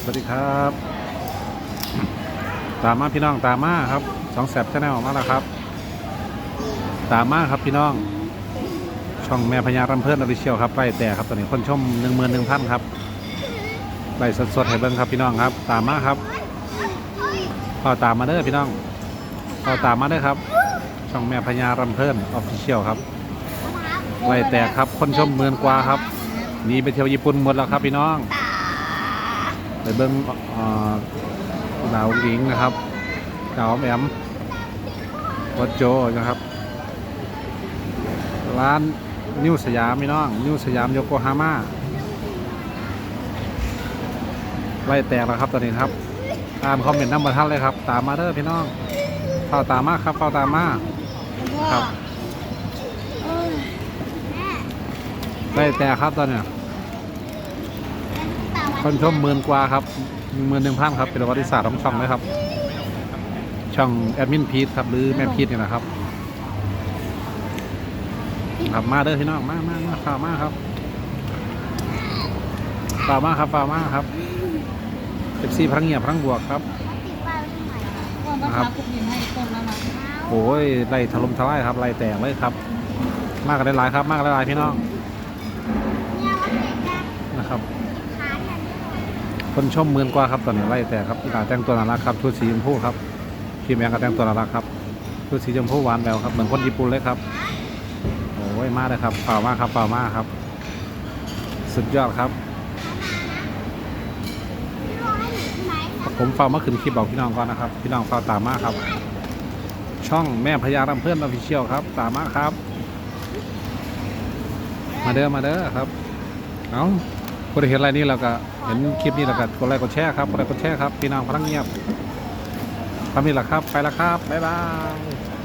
สวัสดีครับ ตามมาพี่น้องตามมาครับสองแสบชาแนลมาแล้วครับ ตามมาครับพี่น้อง ช่องแม่พญารำเพื่อนออฟฟิเชียลครับไล่แต่ครับตอนนี้คนชมหนึ่งหมื่นหนึ่งพันครับไล่สดๆให้เบิ้งครับพี่น้องครับ ตามมาครับเอาตามมาเด้อพี่น้องเอาตามมาเด้อครับ ช่องแม่พญารำเพื่อนออฟฟิเชียลครับไล่แตกครับคนชมหมื่นกว่าครับหนีไปเที่ยวญี่ปุ่นหมดแล้วครับพี่น้อง ไปเบิ้งเอ่อดาวหญิงนะครับดาวแอมวัดโจนะครับ ร้านนิวสยามพี่น้อง นิวสยามโยโกฮาม่าไล่แตกแล้วครับตอนนี้ครับอ่านคอมเมนต์น้ำมาทันเลยครับ ตามมาเด้อพี่น้องเข้าตามมาครับเข้าตามมาครับไล่แตกครับตอนเนี้ย คนชมหมื่นกว่าครับหมื่นหนึ่งพันครับ เป็นประวัติศาสตร์ของช่องเลยครับ ช่องแอดมินพีทครับ หรือแม่พีทเนี่ยนะครับครับมาเด้อพี่น้องมามามาฝ่ามาครับฝ่ามาครับฝ่ามาครับเอฟซีพลังเงียบพลังบวกครับก่อนต้องครับพาคุกดินให้ต้นแล้วนะโอ้ยไล่ถล่มทลายครับไล่แตกเลยครับ มากกันหลายๆครับ มากกันหลายๆพี่น้องนะครับ คนชมหมื่นกว่าครับตอนนี้ไล่แตกครับกาแต่งตัวน่ารักครับชุดสีชมพูครับพี่แมงก็แต่งตัวน่ารักครับชุดสีชมพูหวานแววครับเหมือนคนญี่ปุ่นเลยครับโอ้ยมากเลยครับเปล่ามากครับเปล่ามากครับ สุดยอดครับผมฝากมาขึ้นคลิปบอกพี่น้องก่อนนะครับ พี่น้องฝากตามมาครับ ช่องแม่พญารำเพื่อนออฟฟิเชียลครับ ตามมาครับ มาเด้อมาเด้อครับ เอา คนเห็นอะไรนี่เราก็เห็นคลิปนี้เราก็กดไลค์กดแชร์ครับกดไลค์กดแชร์ครับพี่น้องพลังเงียบทำนี่แหละครับไปแล้วครับบ๊ายบาย